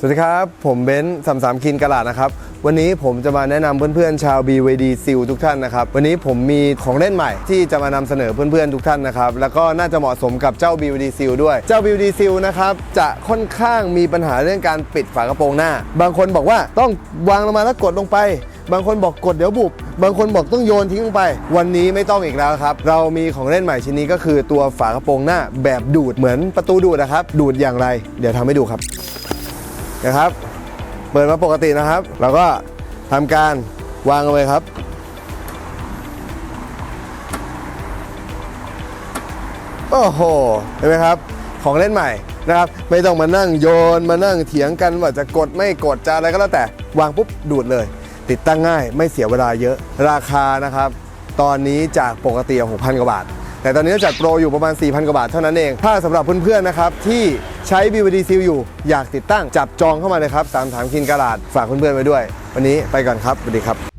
สวัสดีครับ ผมเบนซ์สามสามคินกะลาดนะครับ วันนี้ผมจะมาแนะนำเพื่อนๆชาว BVD ซิลทุกท่านนะครับ วันนี้ผมมีของเล่นใหม่ที่จะมานำเสนอเพื่อนๆทุกท่านนะครับ แล้วก็น่าจะเหมาะสมกับเจ้า BVD ซิลด้วย เจ้า BVD ซิลนะครับ จะค่อนข้างมีปัญหาเรื่องการปิดฝากระโปรงหน้า บางคนบอกว่าต้องวางลงมาแล้วกดลงไป บางคนบอกกดเดี๋ยวบุบบางคนบอกต้องโยนทิ้งลงไป วันนี้ไม่ต้องอีกแล้วครับ เรามีของเล่นใหม่ชิ้นนี้ก็คือตัวฝากระโปรงหน้าแบบดูดเหมือนประตูดูดนะครับ ดูดอย่างไร เดี๋ยวทำให้ดูครับ นะครับ เปิดมาปกตินะครับ เราก็ทำการวางเอาไว้ครับ โอ้โห เห็นไหมครับ ของเล่นใหม่นะครับ ไม่ต้องมานั่งโยนมานั่งเถียงกันว่าจะกดไม่กดจะอะไรก็แล้วแต่วางปุ๊บดูดเลย ติดตั้งง่ายไม่เสียเวลาเยอะราคานะครับ ตอนนี้จากปกติ6,000กว่าบาท แต่ตอนนี้จัดโปรอยู่ประมาณ 4,000 กว่าบาทเท่านั้นเอง ถ้าสำหรับเพื่อนๆนะครับที่ใช้ BVD Seal อยู่อยากติดตั้งจับจองเข้ามาเลยครับตามถามคินกระดาษฝากเพื่อนๆไว้ด้วย วันนี้ไปก่อนครับสวัสดีครับ